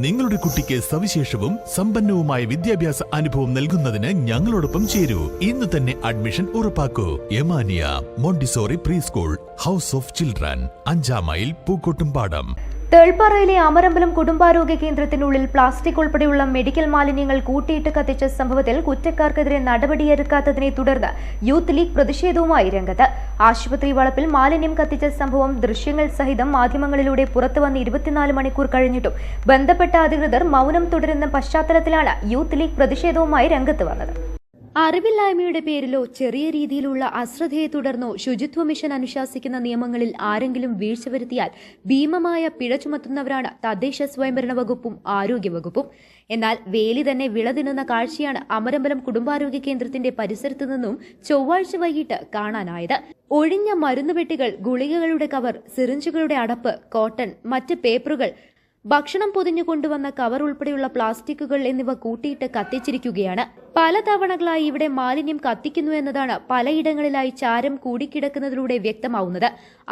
നിങ്ങളുടെ കുട്ടിക്ക് സവിശേഷവും സമ്പന്നവുമായ വിദ്യാഭ്യാസ അനുഭവം നൽകുന്നതിന് ഞങ്ങളോടൊപ്പം ചേരൂ. ഇന്ന് തന്നെ admission ഉറപ്പാക്കൂ. Yamaniya Montessori pre school house of children അഞ്ചാം മൈൽ പൂക്കോട്ടുംപാടം. തേൾപ്പാറയിലെ അമരമ്പലം കുടുംബാരോഗ്യ കേന്ദ്രത്തിനുള്ളിൽ പ്ലാസ്റ്റിക് ഉൾപ്പെടെയുള്ള മെഡിക്കൽ മാലിന്യങ്ങൾ കൂട്ടിയിട്ട് കത്തിച്ച സംഭവത്തിൽ കുറ്റക്കാർക്കെതിരെ നടപടിയെടുക്കാത്തതിനെ തുടർന്ന് യൂത്ത് ലീഗ് പ്രതിഷേധവുമായി രംഗത്ത്. ആശുപത്രി വളപ്പിൽ മാലിന്യം കത്തിച്ച സംഭവം ദൃശ്യങ്ങൾ സഹിതം മാധ്യമങ്ങളിലൂടെ പുറത്തുവന്ന് ഇരുപത്തിനാല് മണിക്കൂർ കഴിഞ്ഞിട്ടും ബന്ധപ്പെട്ട അധികൃതർ മൗനം തുടരുന്ന പശ്ചാത്തലത്തിലാണ് യൂത്ത് ലീഗ് പ്രതിഷേധവുമായി രംഗത്ത് വന്നത്. അറിവില്ലായ്മയുടെ പേരിലോ ചെറിയ രീതിയിലുള്ള അശ്രദ്ധയെ തുടർന്നോ ശുചിത്വ മിഷൻ അനുശാസിക്കുന്ന നിയമങ്ങളിൽ ആരെങ്കിലും വീഴ്ച വരുത്തിയാൽ ഭീമമായ പിഴ ചുമത്തുന്നവരാണ് തദ്ദേശ സ്വയംഭരണ വകുപ്പും ആരോഗ്യ വകുപ്പും. എന്നാൽ വേലി തന്നെ വിളതിന്നുന്ന കാഴ്ചയാണ് അമരമ്പലം കുടുംബാരോഗ്യ കേന്ദ്രത്തിന്റെ പരിസരത്തു നിന്നും ചൊവ്വാഴ്ച വൈകിട്ട് കാണാനായത്. ഒഴിഞ്ഞ മരുന്നുപെട്ടികൾ ഗുളികകളുടെ കവർ സിറിഞ്ചുകളുടെ അടപ്പ് കോട്ടൺ മറ്റ് പേപ്പറുകൾ ഭക്ഷണം പൊതിഞ്ഞു കൊണ്ടുവന്ന കവർ ഉൾപ്പെടെയുള്ള പ്ലാസ്റ്റിക്കുകൾ എന്നിവ കൂട്ടിയിട്ട് കത്തിച്ചിരിക്കുകയാണ്. പല തവണകളായി ഇവിടെ മാലിന്യം കത്തിക്കുന്നു എന്നതാണ് പലയിടങ്ങളിലായി ചാരം കൂടിക്കിടക്കുന്നതിലൂടെ വ്യക്തമാവുന്നത്.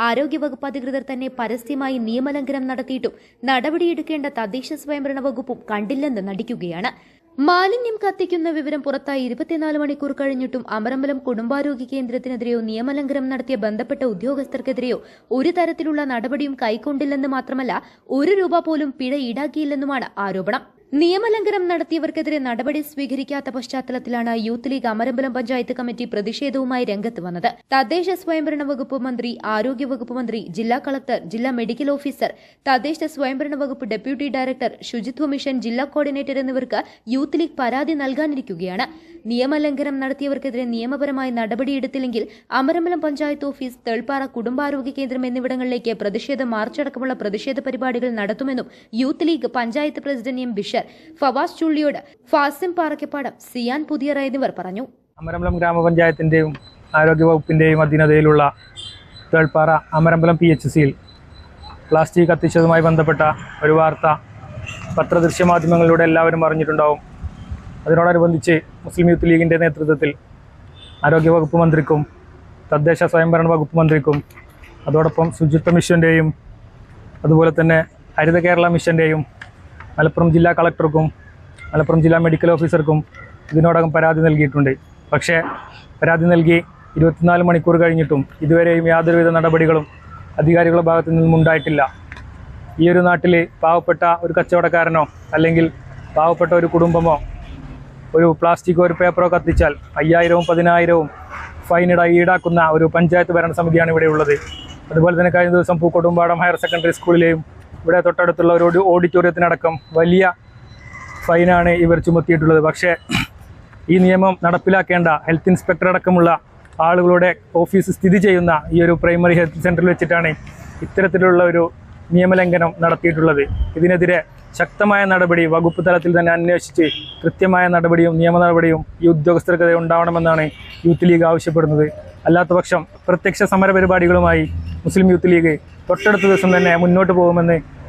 ആരോഗ്യവകുപ്പ് അധികൃതർ തന്നെ പരസ്യമായി നിയമലംഘനം നടത്തിയിട്ടും നടപടിയെടുക്കേണ്ട തദ്ദേശ സ്വയംഭരണ വകുപ്പും കണ്ടില്ലെന്ന് നടിക്കുകയാണ്. മാലിന്യം കത്തിക്കുന്ന വിവരം പുറത്തായി ഇരുപത്തിനാല് മണിക്കൂർ കഴിഞ്ഞിട്ടും അമരമ്പലം കുടുംബാരോഗ്യ കേന്ദ്രത്തിനെതിരെയോ നിയമലംഘനം നടത്തിയ ബന്ധപ്പെട്ട ഉദ്യോഗസ്ഥർക്കെതിരെയോ ഒരു തരത്തിലുള്ള നടപടിയും കൈക്കൊണ്ടില്ലെന്ന് മാത്രമല്ല ഒരു രൂപ പോലും പിഴ ഈടാക്കിയില്ലെന്നുമാണ് ആരോപണം. നിയമലംഘനം നടത്തിയവർക്കെതിരെ നടപടി സ്വീകരിക്കാത്ത പശ്ചാത്തലത്തിലാണ് youth league Amarambalam panchayat committee പ്രതിഷേധവുമായി രംഗത്ത് വന്നത്. തദ്ദേശ സ്വയംഭരണ വകുപ്പ് മന്ത്രി ആരോഗ്യ വകുപ്പ് മന്ത്രി ജില്ലാ കളക്ടർ ജില്ലാ മെഡിക്കൽ ഓഫീസർ തദ്ദേശ സ്വയംഭരണ വകുപ്പ് ഡെപ്യൂട്ടി ഡയറക്ടർ ശുചിത്വ മിഷൻ ജില്ലാ കോർഡിനേറ്റർ എന്നിവർക്ക് യൂത്ത് ലീഗ് പരാതി നൽകാനിരിക്കുകയാണ്. നിയമലംഘനം നടത്തിയവർക്കെതിരെ നിയമപരമായി നടപടിയെടുത്തില്ലെങ്കിൽ അമരമ്പലം പഞ്ചായത്ത് ഓഫീസ് തേൾപ്പാറ കുടുംബാരോഗ്യ കേന്ദ്രം എന്നിവിടങ്ങളിലേക്ക് പ്രതിഷേധ മാർച്ചടക്കമുള്ള പ്രതിഷേധ പരിപാടികൾ നടത്തുമെന്നും youth league panchayat president M Bishar Fawas Chulliyode Fasim Parakkapadam Siyan Puthiyara എന്നിവർ പറഞ്ഞു. അമരമ്പലം ഗ്രാമപഞ്ചായത്തിന്റെയും ആരോഗ്യ വകുപ്പിന്റെയും അധീനതയിലുള്ള തേൾപ്പാറ അമരമ്പലം പി എച്ച് സിയിൽ പ്ലാസ്റ്റിക് കത്തിച്ചതുമായി ബന്ധപ്പെട്ട ഒരു വാർത്ത പത്രദൃശ്യമാധ്യമങ്ങളിലൂടെ എല്ലാവരും അറിഞ്ഞിട്ടുണ്ടാവും. അതിനോടനുബന്ധിച്ച് മുസ്ലിം യൂത്ത് ലീഗിന്റെ നേതൃത്വത്തിൽ ആരോഗ്യവകുപ്പ് മന്ത്രിക്കും തദ്ദേശ സ്വയംഭരണ വകുപ്പ് മന്ത്രിക്കും അതോടൊപ്പം ശുചിത്വ മിഷന്റെയും അതുപോലെ തന്നെ ഹരിത കേരള മിഷന്റെയും മലപ്പുറം ജില്ലാ കളക്ടർക്കും മലപ്പുറം ജില്ലാ മെഡിക്കൽ ഓഫീസർക്കും ഇതിനോടകം പരാതി നൽകിയിട്ടുണ്ട്. പക്ഷേ പരാതി നൽകി ഇരുപത്തിനാല് മണിക്കൂർ കഴിഞ്ഞിട്ടും ഇതുവരെയും യാതൊരുവിധ നടപടികളും അധികാരികളുടെ ഭാഗത്തു നിന്നും ഉണ്ടായിട്ടില്ല. ഈ ഒരു നാട്ടിൽ പാവപ്പെട്ട ഒരു കച്ചവടക്കാരനോ അല്ലെങ്കിൽ പാവപ്പെട്ട ഒരു കുടുംബമോ ഒരു പ്ലാസ്റ്റിക്കോ ഒരു പേപ്പറോ കത്തിച്ചാൽ അയ്യായിരവും പതിനായിരവും ഫൈനിട ഈടാക്കുന്ന ഒരു പഞ്ചായത്ത് ഭരണസമിതിയാണ് ഇവിടെ ഉള്ളത്. അതുപോലെ തന്നെ കഴിഞ്ഞ ദിവസം പൂക്കോട്ടുംപാടം ഹയർ സെക്കൻഡറി സ്കൂളിലെയും ഇവിടെ തൊട്ടടുത്തുള്ള ഒരു ഓഡി- ഓഡിറ്റോറിയത്തിനടക്കം വലിയ ഫൈനാണ് ഇവർ ചുമത്തിയിട്ടുള്ളത്. പക്ഷേ ഈ നിയമം നടപ്പിലാക്കേണ്ട ഹെൽത്ത് ഇൻസ്പെക്ടർ അടക്കമുള്ള ആളുകളുടെ ഓഫീസ് സ്ഥിതി ചെയ്യുന്ന ഈ ഒരു പ്രൈമറി ഹെൽത്ത് സെന്ററിൽ വെച്ചിട്ടാണ് ഇത്തരത്തിലുള്ള ഒരു നിയമലംഘനം നടത്തിയിട്ടുള്ളത്. ഇതിനെതിരെ ശക്തമായ നടപടി വകുപ്പ് തലത്തിൽ തന്നെ അന്വേഷിച്ച് കൃത്യമായ നടപടിയും നിയമ നടപടിയും ഈ ഉദ്യോഗസ്ഥർക്കെതിരെ ഉണ്ടാവണമെന്നാണ് യൂത്ത് ലീഗ് ആവശ്യപ്പെടുന്നത്. അല്ലാത്തപക്ഷം പ്രത്യക്ഷ സമര പരിപാടികളുമായി മുസ്ലിം യൂത്ത് ലീഗ് തൊട്ടടുത്ത ദിവസം തന്നെ മുന്നോട്ട് പോകുമെന്ന്